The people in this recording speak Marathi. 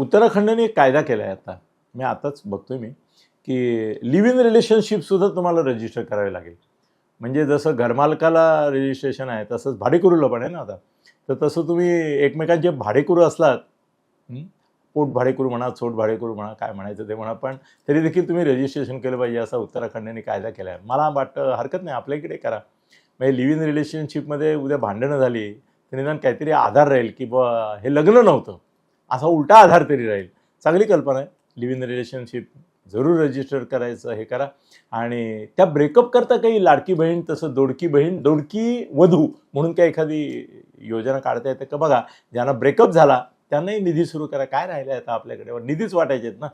उत्तराखंडने एक कायदा केला आहे आता. मी आताच बघतोय मी की लिव्ह इन रिलेशनशिपसुद्धा तुम्हाला रजिस्टर करावे लागेल. म्हणजे जसं घरमालकाला रजिस्ट्रेशन आहे तसंच भाडेकरूला पण आहे ना आता. तर तसं तुम्ही एकमेकांचे भाडेकरू असलात पोट भाडेकरू म्हणा चोट भाडेकरू म्हणा काय म्हणायचं ते म्हणा पण तरी देखील तुम्ही रजिस्ट्रेशन केलं पाहिजे असा उत्तराखंडने कायदा केला आहे मला वाटतं हरकत नाही आपल्या इकडे करा. म्हणजे लिव्ह इन रिलेशनशिपमध्ये उद्या भांडणं झाली तर निदान काहीतरी आधार राहील की बा हे लग्न नव्हतं. असा उलटा आधार तरी राहील. चांगली कल्पना आहे. लिव्ह इन रिलेशनशिप जरूर रजिस्टर करायचं हे करा. आणि त्या ब्रेकअप करता काही लाडकी बहीण तसं दोडकी बहीण दोडकी वधू म्हणून काही एखादी योजना काढता येते का बघा. ज्यांना ब्रेकअप झाला त्यांनाही निधी सुरू करा. काय राहिलं आता आपल्याकडे? निधीच वाटायचे आहेत ना.